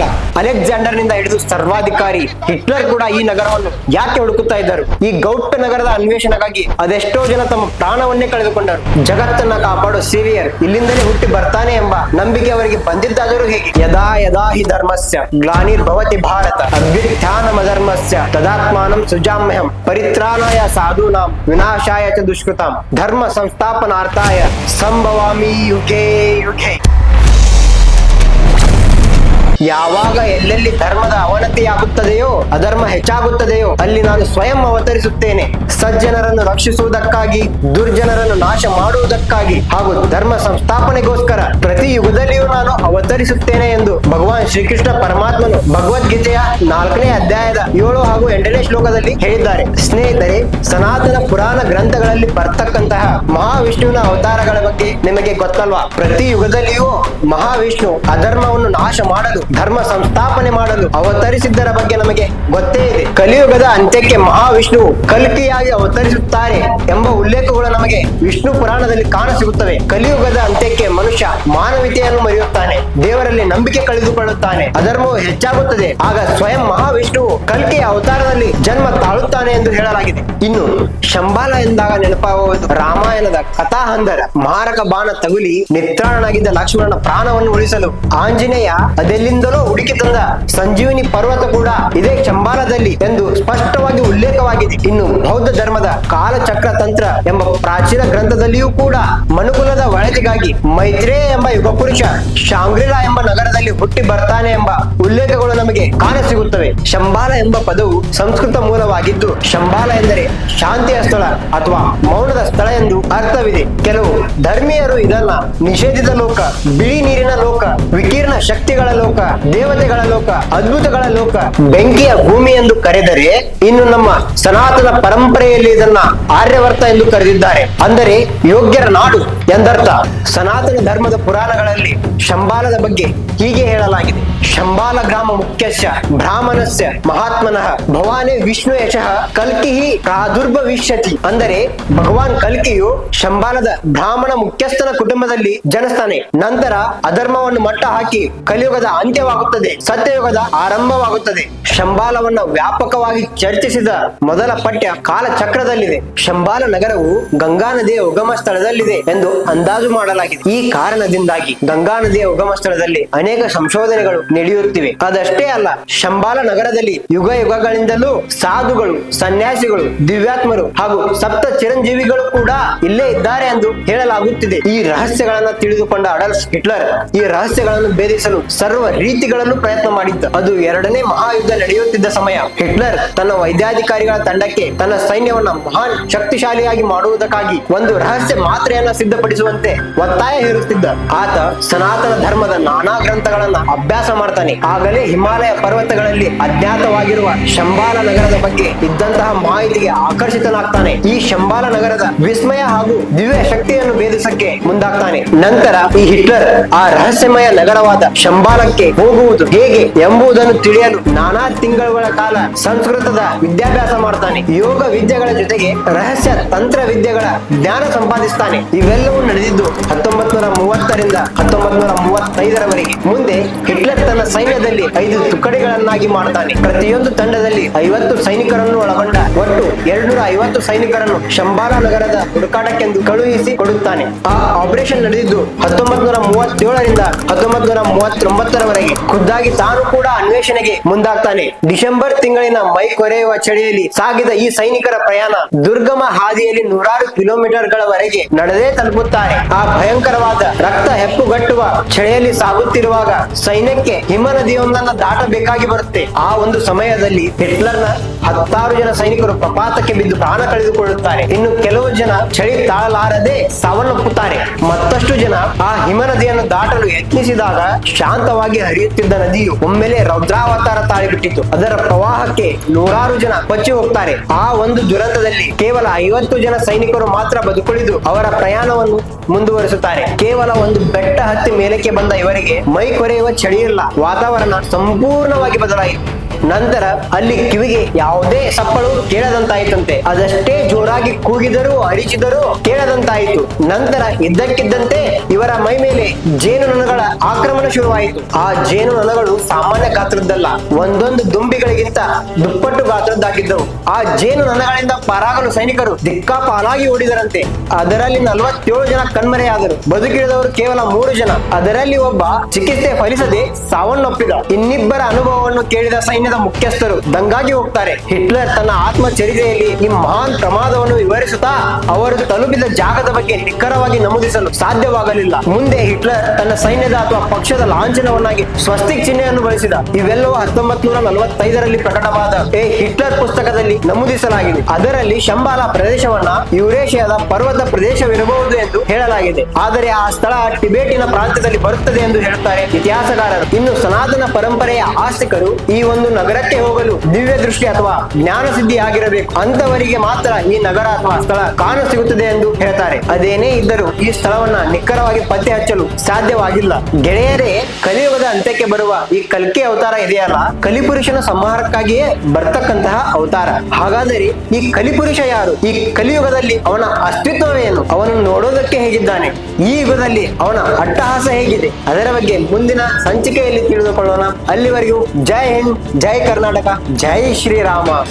ಕಾಲ ಅಲೆಕ್ಸಾಂಡರ್ನಿಂದ ಹಿಡಿದು ಸರ್ವಾಧಿಕಾರಿ ಹಿಟ್ಲರ್ ಕೂಡ ಈ ನಗರವನ್ನು ಯಾಕೆ ಹುಡುಕುತ್ತಾ ಇದ್ದರು? ಈ ಗೌಟ್ ನಗರದ ಅನ್ವೇಷಣೆಗಾಗಿ ಅದೆಷ್ಟೋ ಜನ ತಮ್ಮ ಪ್ರಾಣವನ್ನೇ ಕಳೆದುಕೊಂಡರು. ಜಗತ್ತನ್ನ ಕಾಪಾಡೋ ಸಿವಿಯರ್ ಇಲ್ಲಿಂದಲೇ ಹುಟ್ಟಿ ಬರ್ತಾನೆ ಎಂಬ ನಂಬಿಕೆ ಅವರಿಗೆ ಬಂದಿದ್ದಾದರೂ ಹೇಗೆ? ಯದಾ ಯದಾ ಹಿ ಧರ್ಮಸ್ಯ ಗ್ಲಾನಿರ್ಭವತಿ ಭಾರತ ಅಭ್ಯುತ್ಥಾನಮಧರ್ಮಸ್ಯ ತದಾತ್ಮಾನಂ ಸುಜಾಮ್ಯಹಂ, ಪರಿತ್ರಾಣಾಯ ಸಾಧೂನಾಂ, ವಿನಾಶಾಯ ಚ ದುಷ್ಕೃತಾಂ, ಧರ್ಮ ಸಂಸ್ಥಾಪನಾರ್ಥಾಯ ಸಂಭವಾಮಿ ಯುಗೇ ಯುಗೇ. ಯಾವಾಗ ಎಲ್ಲೆಲ್ಲಿ ಧರ್ಮದ ಅವನತಿಯಾಗುತ್ತದೆಯೋ, ಅಧರ್ಮ ಹೆಚ್ಚಾಗುತ್ತದೆಯೋ, ಅಲ್ಲಿ ನಾನು ಸ್ವಯಂ ಅವತರಿಸುತ್ತೇನೆ. ಸಜ್ಜನರನ್ನು ರಕ್ಷಿಸುವುದಕ್ಕಾಗಿ, ದುರ್ಜನರನ್ನು ನಾಶ ಮಾಡುವುದಕ್ಕಾಗಿ ಹಾಗೂ ಧರ್ಮ ಸಂಸ್ಥಾಪನೆಗೋಸ್ಕರ ಪ್ರತಿ ಯುಗದಲ್ಲಿಯೂ ನಾನು ಅವತರಿಸುತ್ತೇನೆ ಎಂದು ಭಗವಾನ್ ಶ್ರೀಕೃಷ್ಣ ಪರಮಾತ್ಮನು ಭಗವದ್ಗೀತೆಯ ನಾಲ್ಕನೇ ಅಧ್ಯಾಯದ ಏಳು ಹಾಗೂ ಎಂಟನೇ ಶ್ಲೋಕದಲ್ಲಿ ಹೇಳಿದ್ದಾರೆ. ಸ್ನೇಹಿತರೆ, ಸನಾತನ ಪುರಾಣ ಗ್ರಂಥಗಳಲ್ಲಿ ಬರ್ತಕ್ಕಂತಹ ಮಹಾವಿಷ್ಣುವಿನ ಅವತಾರಗಳ ಬಗ್ಗೆ ನಿಮಗೆ ಗೊತ್ತಲ್ವಾ? ಪ್ರತಿ ಯುಗದಲ್ಲಿಯೂ ಮಹಾವಿಷ್ಣು ಅಧರ್ಮವನ್ನು ನಾಶ ಮಾಡಲು, ಧರ್ಮ ಸಂಸ್ಥಾಪನೆ ಮಾಡಲು ಅವತರಿಸಿದ್ದರ ಬಗ್ಗೆ ನಮಗೆ ಗೊತ್ತೇ ಇದೆ. ಕಲಿಯುಗದ ಅಂತ್ಯಕ್ಕೆ ಮಹಾವಿಷ್ಣು ಕಲ್ಕಿಯಾಗಿ ಅವತರಿಸುತ್ತಾರೆ ಎಂಬ ಉಲ್ಲೇಖಗಳು ನಮಗೆ ವಿಷ್ಣು ಪುರಾಣದಲ್ಲಿ ಕಾಣಸಿಗುತ್ತವೆ. ಕಲಿಯುಗದ ಅಂತ್ಯಕ್ಕೆ ಮನುಷ್ಯ ಮಾನವೀಯತೆಯನ್ನು ಮರೆಯುತ್ತಾನೆ, ದೇವರಲ್ಲಿ ನಂಬಿಕೆ ಕಳೆದುಕೊಳ್ಳುತ್ತಾನೆ, ಅಧರ್ಮವು ಹೆಚ್ಚಾಗುತ್ತದೆ. ಆಗ ಸ್ವಯಂ ಮಹಾವಿಷ್ಣುವು ಕಲ್ಕಿಯ ಅವತಾರದಲ್ಲಿ ಜನ್ಮ ತಾಳುತ್ತಾನೆ ಎಂದು ಹೇಳಲಾಗಿದೆ. ಇನ್ನು ಶಂಬಾಲ ಎಂದಾಗ ನೆನಪಾಗುವುದು ರಾಮಾಯಣದ ಕಥಾಹಂದರ ಮಾರಕ ಬಾಣ ತಗುಲಿ ನಿತ್ರಾಣನಾಗಿದ್ದ ಲಕ್ಷ್ಮಣನ ಪ್ರಾಣವನ್ನು ಉಳಿಸಲು ಆಂಜನೇಯ ಅದೆಲ್ಲಿಂದಲೋ ಹುಡುಕಿ ತಂದ ಸಂಜೀವಿನಿ ಪರ್ವತ ಕೂಡ ಇದೇ ಶಂಬಾಲದಲ್ಲಿ ಎಂದು ಸ್ಪಷ್ಟವಾಗಿ ಉಲ್ಲೇಖವಾಗಿದೆ. ಇನ್ನು ಬೌದ್ಧ ಧರ್ಮದ ಕಾಲಚಕ್ರ ತಂತ್ರ ಎಂಬ ಪ್ರಾಚೀನ ಗ್ರಂಥದಲ್ಲಿಯೂ ಕೂಡ ಮನುಕುಲದ ಒಳತಿಗಾಗಿ ಮೈತ್ರೇ ಎಂಬ ಯುಗ ಪುರುಷ ಶಾಂಗ್ರಿಲಾ ಎಂಬ ನಗರದಲ್ಲಿ ಹುಟ್ಟಿ ಬರ್ತಾನೆ ಎಂಬ ಉಲ್ಲೇಖಗಳು ನಮಗೆ ಕಾಣಸಿಗುತ್ತವೆ. ಶಂಬಾಲ ಎಂಬ ಪದವು ಸಂಸ್ಕೃತ ಮೂಲವಾಗಿದ್ದು ಶಂಬಾಲ ಎಂದರೆ ಶಾಂತಿಯ ಸ್ಥಳ ಅಥವಾ ಮೌನದ ಸ್ಥಳ ಎಂದು ಅರ್ಥವಿದೆ. ಕೆಲವು ಧರ್ಮೀಯರು ಇದನ್ನ ನಿಷೇಧಿತ ಲೋಕ, ಬಿಳಿ ನೀರಿನ ಲೋಕ, ವಿಕೀರ್ಣ ಶಕ್ತಿಗಳ ಲೋಕ, ದೇವತೆಗಳ ಲೋಕ, ಅದ್ಭುತಗಳ ಲೋಕ, ಬೆಂಕಿಯ ಭೂಮಿ ಎಂದು ಕರೆದರೆ ಇನ್ನು ನಮ್ಮ ಸನಾತನ ಪರಂಪರೆಯಲ್ಲಿ ಇದನ್ನ ಆರ್ಯವರ್ತ ಎಂದು ಕರೆದಿದ್ದಾರೆ. ಅಂದರೆ ಯೋಗ್ಯರ ನಾಡು ಎಂದರ್ಥ. ಸನಾತನ ಧರ್ಮದ ಪುರಾಣಗಳಲ್ಲಿ ಶಂಬಾಲದ ಬಗ್ಗೆ ಹೀಗೆ ಹೇಳಲಾಗಿದೆ. ಶಂಬಾಲ ಗ್ರಾಮ ಮುಖ್ಯಸ್ಯ, ಬ್ರಾಹ್ಮಣಸ್ಯ ಮಹಾತ್ಮನಃ ಭವಾನೇ ವಿಷ್ಣು ಯಶಃ ಕಲ್ಕಿ ಪ್ರಾದುರ್ಭವಿಷ್ಯತಿ ಅಂದರೆ ಭಗವಾನ್ ಕಲ್ಕಿಯು ಶಂಬಾಲದ ಬ್ರಾಹ್ಮಣ ಮುಖ್ಯಸ್ಥನ ಕುಟುಂಬದಲ್ಲಿ ಜನಿಸ್ತಾನೆ ನಂತರ ಅಧರ್ಮವನ್ನು ಮಟ್ಟ ಹಾಕಿ ಕಲಿಯುಗದ ಅಂತ್ಯವಾಗುತ್ತದೆ, ಸತ್ಯಯುಗದ ಆರಂಭವಾಗುತ್ತದೆ. ಶಂಬಾಲವನ್ನು ವ್ಯಾಪಕವಾಗಿ ಚರ್ಚಿಸಿದ ಮೊದಲ ಪಠ್ಯ ಕಾಲಚಕ್ರದಲ್ಲಿದೆ. ಶಂಬಾಲ ನಗರವು ಗಂಗಾ ನದಿಯ ಉಗಮ ಸ್ಥಳದಲ್ಲಿದೆ ಎಂದು ಅಂದಾಜು ಮಾಡಲಾಗಿದೆ. ಈ ಕಾರಣದಿಂದಾಗಿ ಗಂಗಾ ನದಿಯ ಉಗಮ ಸ್ಥಳದಲ್ಲಿ ಅನೇಕ ಸಂಶೋಧನೆಗಳು ನಡೆಯುತ್ತಿವೆ. ಅದಷ್ಟೇ ಅಲ್ಲ, ಶಂಬಾಲ ನಗರದಲ್ಲಿ ಯುಗ ಸಾಧುಗಳು, ಸನ್ಯಾಸಿಗಳು, ದಿವ್ಯಾತ್ಮರು ಹಾಗೂ ಸಪ್ತ ಚಿರಂಜೀವಿಗಳು ಕೂಡ ಇಲ್ಲೇ ಇದ್ದಾರೆ ಎಂದು ಹೇಳಲಾಗುತ್ತಿದೆ. ಈ ರಹಸ್ಯಗಳನ್ನ ತಿಳಿದುಕೊಂಡ ಅಡಲ್ಫ್ ಹಿಟ್ಲರ್ ಈ ರಹಸ್ಯಗಳನ್ನು ಭೇದಿಸಲು ಸರ್ವ ರೀತಿಗಳನ್ನು ಪ್ರಯತ್ನ ಮಾಡಿದ್ದ. ಅದು ಎರಡನೇ ಮಹಾಯುದ್ಧ ನಡೆಯುತ್ತಿದ್ದ ಸಮಯ. ಹಿಟ್ಲರ್ ತನ್ನ ವೈದ್ಯಾಧಿಕಾರಿಗಳ ತಂಡಕ್ಕೆ ತನ್ನ ಸೈನ್ಯವನ್ನು ಮಹಾನ್ ಶಕ್ತಿಶಾಲಿಯಾಗಿ ಮಾಡುವುದಕ್ಕಾಗಿ ಒಂದು ರಹಸ್ಯ ಮಾತ್ರೆಯನ್ನ ಸಿದ್ಧಪಡಿಸುವಂತೆ ಒತ್ತಾಯ ಹೇರುತ್ತಿದ್ದ. ಆತ ಸನಾತನ ಧರ್ಮದ ನಾನಾ ಗ್ರಂಥಗಳನ್ನ ಅಭ್ಯಾಸ ಮಾಡ್ತಾನೆ. ಆಗಲೇ ಹಿಮಾಲಯ ಪರ್ವತಗಳಲ್ಲಿ ಅಜ್ಞಾತವಾಗಿರುವ ಶಂಬಾಲ ನಗರದ ಬಗ್ಗೆ ಇದ್ದಂತಹ ಮಾಹಿತಿಗೆ ಆಕರ್ಷಿತನಾಗ್ತಾನೆ. ಈ ಶಂಬಾಲ ನಗರದ ವಿಸ್ಮಯ ಹಾಗೂ ದಿವ್ಯ ಶಕ್ತಿಯನ್ನು ಭೇದಿಸಕ್ಕೆ ಮುಂದಾಗ್ತಾನೆ. ನಂತರ ಈ ಹಿಟ್ಲರ್ ಆ ರಹಸ್ಯಮಯ ನಗರವಾದ ಶಂಬಾಲಕ್ಕೆ ಹೋಗುವುದು ಹೇಗೆ ಎಂಬುದನ್ನು ತಿಳಿಯಲು ನಾನಾ ತಿಂಗಳುಗಳ ಕಾಲ ಸಂಸ್ಕೃತದ ವಿದ್ಯಾಭ್ಯಾಸ ಮಾಡ್ತಾನೆ. ಯೋಗ ವಿದ್ಯೆಗಳ ಜೊತೆಗೆ ರಹಸ್ಯ ತಂತ್ರ ವಿದ್ಯೆಗಳ ಜ್ಞಾನ ಸಂಪಾದಿಸ್ತಾನೆ. ಇವೆಲ್ಲವೂ ನಡೆದಿದ್ದು ಹತ್ತೊಂಬತ್ ನೂರ ಮೂವತ್ತರಿಂದ ಹತ್ತೊಂಬತ್ ನೂರ ಮೂವತ್ತೈದರವರೆಗೆ. ಮುಂದೆ ಹಿಟ್ಲರ್ ತನ್ನ ಸೈನ್ಯದಲ್ಲಿ ಐದು ತುಕಡಿಗಳನ್ನಾಗಿ ಮಾಡ್ತಾನೆ. ಪ್ರತಿಯೊಂದು ತಂಡದಲ್ಲಿ ಐವತ್ತು ಸೈನಿಕರನ್ನು ಒಳಗೊಂಡ ಒಟ್ಟು ಎರಡ್ನೂರ ಐವತ್ತು ಸೈನಿಕರನ್ನು ಶಂಬಾರ ನಗರದ ಹುಡುಕಾಟಕ್ಕೆಂದು ಕಳುಹಿಸಿ ಕೊಡುತ್ತಾನೆ. ಆ ಆಪರೇಷನ್ ನಡೆದಿದ್ದು ಹತ್ತೊಂಬತ್ ನೂರ ಮೂವತ್ತೇಳರಿಂದ ಹತ್ತೊಂಬತ್ ನೂರ ಮೂವತ್ತೊಂಬತ್ತರವರೆಗೆ. ಖುದ್ದಾಗಿ ತಾನು ಕೂಡ ಅನ್ವೇಷಣೆಗೆ ಮುಂದಾಗ್ತಾನೆ. ಡಿಸೆಂಬರ್ ತಿಂಗಳಿನ ಮೈ ಕೊರೆಯುವ ಚಳಿಯಲ್ಲಿ ಸಾಗಿದ ಈ ಸೈನಿಕರ ಪ್ರಯಾಣ ದುರ್ಗಮ ಹಾದಿಯಲ್ಲಿ ನೂರಾರು ಕಿಲೋಮೀಟರ್ ಗಳವರೆಗೆ ನಡೆದೇ ತಲುಪುತ್ತಾರೆ. ಆ ಭಯಂಕರವಾದ ರಕ್ತ ಹೆಪ್ಪುಗಟ್ಟುವ ಚಳಿಯಲ್ಲಿ ಸಾಗುತ್ತಿರುವಾಗ ಸೈನ್ಯಕ್ಕೆ ಹಿಮ ನದಿಯೊಂದನ್ನು ದಾಟಬೇಕಾಗಿ ಬರುತ್ತೆ. ಆ ಒಂದು ಸಮಯದಲ್ಲಿ ಹಿಟ್ಲರ್ನ ಹತ್ತಾರು ಜನ ಸೈನಿಕರು ಪ್ರಪಾತಕ್ಕೆ ಬಿದ್ದು ಪ್ರಾಣ ಕಳೆದುಕೊಳ್ಳುತ್ತಾರೆ. ಇನ್ನು ಕೆಲವು ಜನ ಚಳಿ ತಾಳಲಾರದೆ ಸಾವನ್ನಪ್ಪುತ್ತಾರೆ. ಮತ್ತಷ್ಟು ಜನ ಆ ಹಿಮ ನದಿಯನ್ನು ದಾಟಲು ಯತ್ನಿಸಿದಾಗ ಶಾಂತವಾಗಿ ಹರಿಯುತ್ತಿದ್ದ ನದಿಯು ಒಮ್ಮೆಲೆ ರೌದ್ರಾವತಾರ ತಾಳಿಬಿಟ್ಟಿತು. ಅದರ ಪ್ರವಾಹಕ್ಕೆ ನೂರಾರು ಜನ ಕೊಚ್ಚಿ ಹೋಗ್ತಾರೆ. ಆ ಒಂದು ದುರಂತದಲ್ಲಿ ಕೇವಲ ಐವತ್ತು ಜನ ಸೈನಿಕರು ಮಾತ್ರ ಬದುಕುಳಿದು ಅವರ ಪ್ರಯಾಣವನ್ನು ಮುಂದುವರಿಸುತ್ತಾರೆ. ಕೇವಲ ಒಂದು ಬೆಟ್ಟ ಹತ್ತಿ ಮೇಲಕ್ಕೆ ಬಂದ ಇವರಿಗೆ ಮೈ ಕೊರೆಯುವ ಚಳಿಯಿಲ್ಲ. ವಾತಾವರಣ ಸಂಪೂರ್ಣವಾಗಿ ಬದಲಾಯಿತು. ನಂತರ ಅಲ್ಲಿ ಕಿವಿಗೆ ಯಾವುದೇ ಸಪ್ಪಳು ಕೇಳದಂತಾಯಿತಂತೆ. ಅದಷ್ಟೇ ಜೋರಾಗಿ ಕೂಗಿದರೂ ಅರಿಚಿದರೂ ಕೇಳದಂತಾಯಿತು. ನಂತರ ಇದ್ದಕ್ಕಿದ್ದಂತೆ ಇವರ ಮೈ ಮೇಲೆ ಜೇನು ನೊಣಗಳ ಆಕ್ರಮಣ ಶುರುವಾಯಿತು. ಆ ಜೇನು ನೊಣಗಳು ಸಾಮಾನ್ಯ ಗಾತ್ರದ್ದಲ್ಲ. ಒಂದೊಂದು ದುಂಬಿಗಳಿಗಿಂತ ದುಪ್ಪಟ್ಟು ಗಾತ್ರದ್ದಾಗಿದ್ದವು. ಆ ಜೇನು ನೊಣಗಳಿಂದ ಪಾರಾಗಲು ಸೈನಿಕರು ದಿಕ್ಕಾಪಾಲಾಗಿ ಓಡಿದರಂತೆ. ಅದರಲ್ಲಿ ನಲವತ್ತೇಳು ಜನ ಕಣ್ಮರೆಯಾದರು. ಬದುಕಿಳಿದವರು ಕೇವಲ ಮೂರು ಜನ. ಅದರಲ್ಲಿ ಒಬ್ಬ ಚಿಕಿತ್ಸೆ ಫಲಿಸದೆ ಸಾವನ್ನಪ್ಪಿದ. ಇನ್ನಿಬ್ಬರ ಅನುಭವವನ್ನು ಕೇಳಿದ ಸೈನ್ಯದ ಮುಖ್ಯಸ್ಥರು ದಂಗಾಗಿ ಹೋಗ್ತಾರೆ. ಹಿಟ್ಲರ್ ತನ್ನ ಆತ್ಮಚರಿತೆಯಲ್ಲಿ ಈ ಮಹಾನ್ ಪ್ರಮಾದವನ್ನು ವಿವರಿಸುತ್ತಾ ಅವರು ತಲುಪಿದ ಜಾಗದ ಬಗ್ಗೆ ನಿಖರವಾಗಿ ನಮೂದಿಸಲು ಸಾಧ್ಯವಾಗಲಿಲ್ಲ. ಮುಂದೆ ಹಿಟ್ಲರ್ ತನ್ನ ಸೈನ್ಯದ ಅಥವಾ ಪಕ್ಷದ ಲಾಂಛನವನ್ನಾಗಿ ಸ್ವಸ್ತಿಕ್ ಚಿಹ್ನೆಯನ್ನು ಬಳಸಿದ. ಇವೆಲ್ಲವೂ ಹತ್ತೊಂಬತ್ ನೂರ ನಲವತ್ತೈದರಲ್ಲಿ ಪ್ರಕಟವಾದ ಎ ಹಿಟ್ಲರ್ ಪುಸ್ತಕದಲ್ಲಿ ನಮೂದಿಸಲಾಗಿದೆ. ಅದರಲ್ಲಿ ಶಂಬಾಲ ಪ್ರದೇಶವನ್ನ ಯುರೇಷಿಯಾದ ಪರ್ವತ ಪ್ರದೇಶವಿರಬಹುದು ಎಂದು ಹೇಳಲಾಗಿದೆ. ಆದರೆ ಆ ಸ್ಥಳ ಟಿಬೇಟಿನ ಪ್ರಾಂತ್ಯದಲ್ಲಿ ಬರುತ್ತದೆ ಎಂದು ಹೇಳುತ್ತಾರೆ ಇತಿಹಾಸಕಾರರು ಇನ್ನು ಸನಾತನ ಪರಂಪರೆಯ ಆಸ್ತಿಕರು ಈ ಒಂದು ನಗರಕ್ಕೆ ಹೋಗಲು ದಿವ್ಯ ದೃಷ್ಟಿ ಅಥವಾ ಜ್ಞಾನ ಸಿದ್ಧಿ ಆಗಿರಬೇಕು. ಅಂತವರಿಗೆ ಮಾತ್ರ ಈ ನಗರ ಅಥವಾ ಸ್ಥಳ ಕಾಣ ಸಿಗುತ್ತದೆ ಎಂದು ಹೇಳ್ತಾರೆ. ಅದೇನೇ ಇದ್ದರೂ ಈ ಸ್ಥಳವನ್ನ ನಿಖರವಾಗಿ ಪತ್ತೆ ಹಚ್ಚಲು ಸಾಧ್ಯವಾಗಿಲ್ಲ. ಗೆಳೆಯರೇ, ಕಲಿಯುಗದ ಅಂತ್ಯಕ್ಕೆ ಬರುವ ಈ ಕಲ್ಕೆ ಅವತಾರ ಇದೆಯಲ್ಲ? ಕಲಿಪುರುಷನ ಸಂಹಾರಕ್ಕಾಗಿಯೇ ಬರ್ತಕ್ಕಂತಹ ಅವತಾರ. ಹಾಗಾದರೆ ಈ ಕಲಿಪುರುಷ ಯಾರು? ಈ ಕಲಿಯುಗದಲ್ಲಿ ಅವನ ಅಸ್ತಿತ್ವವೇನು? ಅವನು ನೋಡೋದಕ್ಕೆ ಹೇಗಿದ್ದಾನೆ? ಈ ಯುಗದಲ್ಲಿ ಅವನ ಅಟ್ಟಹಾಸ ಹೇಗಿದೆ? ಅದರ ಬಗ್ಗೆ ಮುಂದಿನ ಸಂಚಿಕೆಯಲ್ಲಿ ತಿಳಿದುಕೊಳ್ಳೋಣ. ಅಲ್ಲಿವರೆಗೂ ಜೈ ಹಿಂದ್, ಜೈ जय कर्नाटका जय श्री रामा।